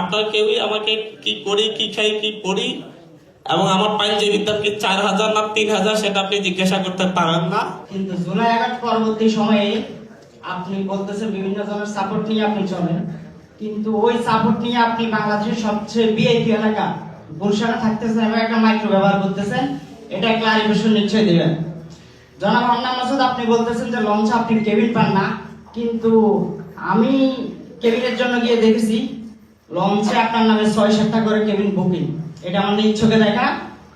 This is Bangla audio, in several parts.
আপনার কেউই আমাকে কি করি, কি খাই, কি পড়ি? এবং আমার পাঞ্জাবির দাম কি চার হাজার না তিন হাজার সেটা আপনি জিজ্ঞাসা করতে পারেন না। কিন্তু জুলাই আগস্ট পরবর্তী সময়ে আপনি বলতেছেন বিভিন্ন ধরনের সাপোর্ট নিয়ে আপনি চলেন। কিন্তু ওই সাপোর্ট নিয়ে আপনি বাংলাদেশের সবচেয়ে বিআইপি এলাকা, গুলশানে থাকতেছেন এবং একটা মাইক্রো ব্যবহার করতেছেন, এটা ক্লারিফিকেশন নিশ্চয়ই দেবেন। জনাব হান্নান মাসুদ, আপনি বলতেছেন যে লঞ্চে আপনি কেবিন পান না, কিন্তু আমি কেবিনের জন্য গিয়ে দেখেছি লঞ্চে আপনার নামে ছয় সাতটা করে কেবিন বুকিং। এটা আমাদের ইচ্ছুকে দেখা।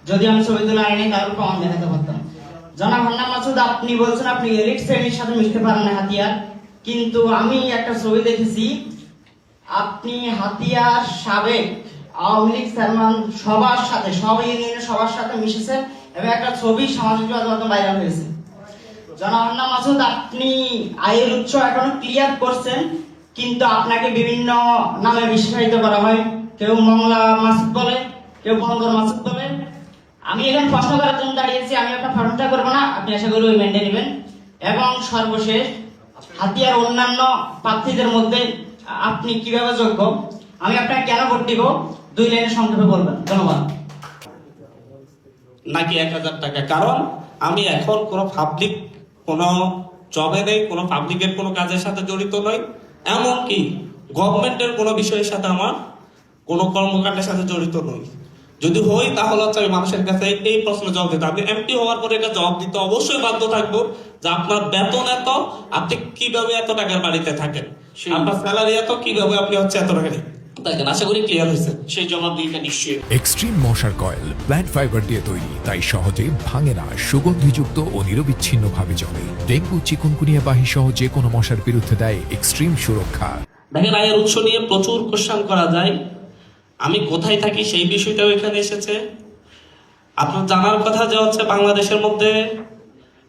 যদি আমি ছবি তুলে আনি তাহলে প্রমাণ দেখাতে পারতাম। জনাব হান্নান মাসুদ, আপনি বলছেন আপনি এলিট শ্রেণির সাথে মিশতে পারেন হাতিয়ার। কিন্তু আমি একটা ছবি দেখেছি। আপনি হাতিয়ার সাবেক আওয়ামী লীগ চেয়ারম্যান সবার সাথে, সব ইউনিয়নের সবার সাথে মিশেছেন এবং একটা ছবি সামাজিক যোগাযোগ ভাইরাল হয়েছে। জনাব হান্নান মাসুদ, আপনি আয়ের উৎস এখনও ক্লিয়ার করছেন। কিন্তু আপনাকে বিভিন্ন নামে বিশেষায়িত করা হয়। কেউ মংলা মাসুদ বলে, কেউ বন্দর মাসুদ বলে। আমি এখানে প্রশ্ন করার জন্য দাঁড়িয়েছি, আমি আপনার প্রশ্নটা করব না, আপনি আশা করি ওই মেনটে নেবেন। এবং সর্বশেষ, হাতিয়ার অন্যান্য প্রার্থীদের মধ্যে আপনি কীভাবে যোগ্য? আমি আপনাকে কেন ভোট দিব? দুই লাইনে সংক্ষেপে বলবেন। ধন্যবাদ। নাকি এক হাজার টাকা? কারণ আমি এখন কোনো পাবলিক কোনো জবে নেই, কোনো পাবলিকের কোনো কাজের সাথে জড়িত নই। এমনকি গভর্নমেন্টের কোনো বিষয়ের সাথে আমার কোনো কর্মকাণ্ডের সাথে জড়িত নই। যদি হই তাহলে হচ্ছে আমি মানুষের কাছে এই প্রশ্ন জবাব দিতে। আমি এমপি হওয়ার পরে এটা জবাব দিতে অবশ্যই বাধ্য থাকব যে আপনার বেতন এত আপনি কীভাবে এত টাকার বাড়িতে থাকেন? আপনার স্যালারি এত কীভাবে আপনি হচ্ছে এত টাকা দেখেন আশা করি ক্লিয়ার হয়েছে। সেই জবাব দিতে নিশ্চয়ই। এক্সট্রিম মশার কয়েল প্ল্যান্ট ফাইবার দিয়ে তৈরি তাই সহজে ভাঙে না সুগন্ধিযুক্ত ও নিরবিচ্ছিন্নভাবে জ্বলে। ডেঙ্গু চিকুনকুনিয়া বাহি সহ যে কোনো মশার বিরুদ্ধে দেয় এক্সট্রিম সুরক্ষা। দেখেন আয়ের উৎস নিয়ে প্রচুর কোশ্চান করা যায়। আমি কোথায় থাকি সেই বিষয়টাও এখানে এসেছে। আপনার জানার কথা যে হচ্ছে বাংলাদেশের মধ্যে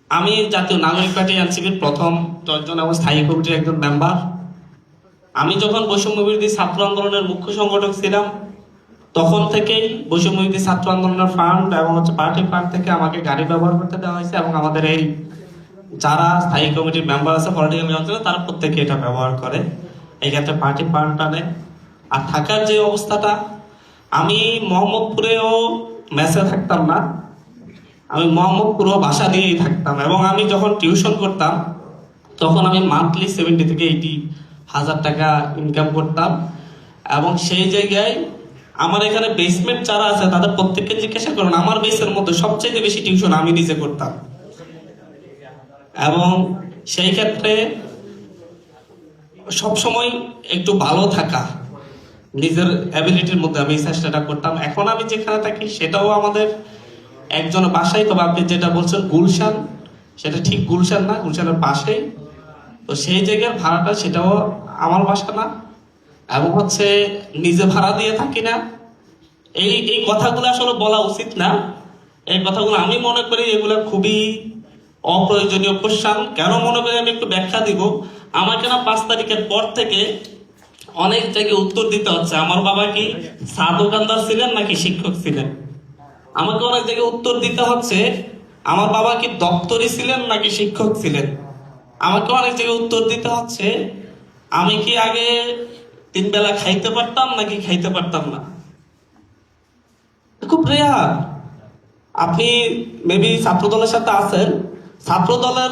আমি জাতীয় নাগরিক পার্টি এনসিপির প্রথম দশজন এবং স্থায়ী কমিটির একজন মেম্বার আমি যখন বৈষম্য বিরোধী ছাত্র আন্দোলনের মুখ্য সংগঠক ছিলাম, তখন থেকেই বৈষম্য বিরোধী ছাত্র আন্দোলনের ফান্ড এবং হচ্ছে পার্টি ফান্ড থেকে আমাকে গাড়ি ব্যবহার করতে দেওয়া হয়েছে এবং আমাদের এই যারা স্থায়ী কমিটির মেম্বার আছে পলিটিক্যাল অঞ্চলে তারা প্রত্যেকে এটা ব্যবহার করে। এই ক্ষেত্রে পার্টি ফান্ড টানে আর থাকার যে অবস্থাটা, আমি মোহাম্মদপুরেও মেসে থাকতাম না। আমি মোহাম্মদপুরও বাসা দিয়েই থাকতাম এবং আমি যখন টিউশন করতাম, তখন আমি মান্থলি সেভেন্টি থেকে এইটি হাজার টাকা ইনকাম করতাম। এবং সেই জায়গায় আমার এখানে বেসমেন্ট যারা আছে, তাদের প্রত্যেককে জিজ্ঞাসা করুন, আমার বেসের মধ্যে সবচেয়ে বেশি টিউশন আমি নিজে করতাম। এবং সেই ক্ষেত্রে সবসময় একটু ভালো থাকা, নিজের অ্যাবিলিটির মধ্যে আমি চেষ্টাটা করতাম। এখন আমি যেখানে থাকি, সেটাও আমাদের একজন বাসায়, তবে আপনি যেটা বলছেন, গুলশান, সেটা ঠিক গুলশান না, গুলশানের পাশেই। তো সেই জায়গার ভাড়াটা সেটাও আমার বাসা না। এবং হচ্ছে নিজে ভাড়া দিয়ে থাকি না। এই এই কথাগুলো আসলে বলা উচিত না। এই কথাগুলো আমি মনে করি এগুলো খুবই অপ্রয়োজনীয় কোশ্চান কেন মনে করি আমি একটু ব্যাখ্যা দিব? আমাকে না পাঁচ তারিখের পর থেকে অনেক জায়গায় উত্তর দিতে হচ্ছে। আমার বাবা কি চা দোকানদার ছিলেন নাকি শিক্ষক ছিলেন? আমাকে অনেক জায়গায় উত্তর দিতে হচ্ছে। আমার বাবা কি দপ্তরি ছিলেন নাকি শিক্ষক ছিলেন? আমাকে অনেক জায়গায় উত্তর দিতে হচ্ছে, আমি কি আগে তিন বেলা খাইতে পারতাম নাকি খাইতে পারতাম না? খুব রেয়ার আপনি মেবি ছাত্র দলের সাথে আছেন ছাত্র দলের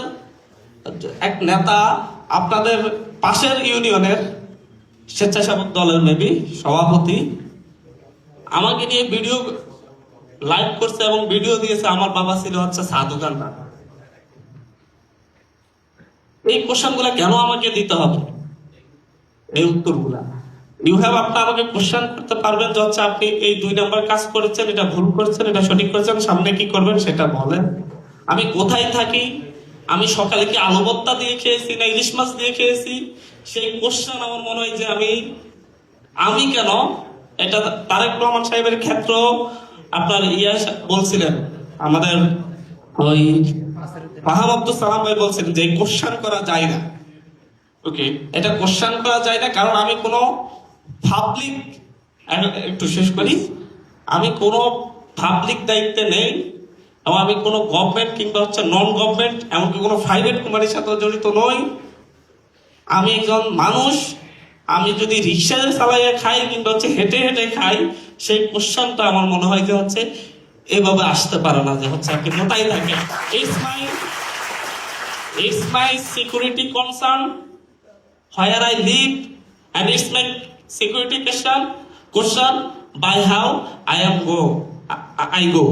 এক নেতা আপনাদের পাশের ইউনিয়নের স্বেচ্ছাসেবক দলের মেবি সভাপতি, আমাকে নিয়ে ভিডিও লাইভ করছে এবং ভিডিও দিয়েছে, আমার বাবা ছিল হচ্ছে চা দোকানদার এই কোশ্চেনগুলা কেন আমাকে দিতে হবে? এই উত্তরগুলা। ইউ হ্যাভ আপনি আমাকে কোশ্চেন করতে পারবেন যে হচ্ছে আপনি এই দুই নাম্বার কাজ করেছেন, এটা ভুল করেছেন, এটা সঠিক করেছেন, সামনে কি করবেন সেটা বলেন। আমি কোথায় থাকি? আমি সকালে কি আলু ভর্তা দিয়ে খেয়েছি না ইলিশ মাছ দিয়ে খেয়েছি? সেই কোশ্চেন আমার মনে হয় যে আমি আমি কেন? এটা তারেক রহমান সাহেবের ক্ষেত্র আপনার ইয়া বলছিলেন, আমাদের ওই সালাম ভাই বলছিলেন যে কোশ্চেন করা যায় না। ওকে, এটা কোশ্চেন করা যায় না, কারণ আমি কোনো পাবলিক একটু শেষ করি, আমি কোনো পাবলিক দায়িত্বে নেই, এবং আমি কোনো গভর্নমেন্ট কিংবা হচ্ছে নন গভর্নমেন্ট এমনকি কোনো প্রাইভেট কোম্পানির সাথে জড়িত নই। আমি একজন মানুষ, আমি যদি রিক্সা চালাইয়া খাই কিংবা হচ্ছে হেঁটে হেঁটে খাই, সেই কোশ্চেনটা আমার মনে হয় যে হচ্ছে এভাবে আসতে পারে না যে হচ্ছে আপনি মোটাই থাকে it's my it's my security concern where I live and it's my security question question by how I am go I go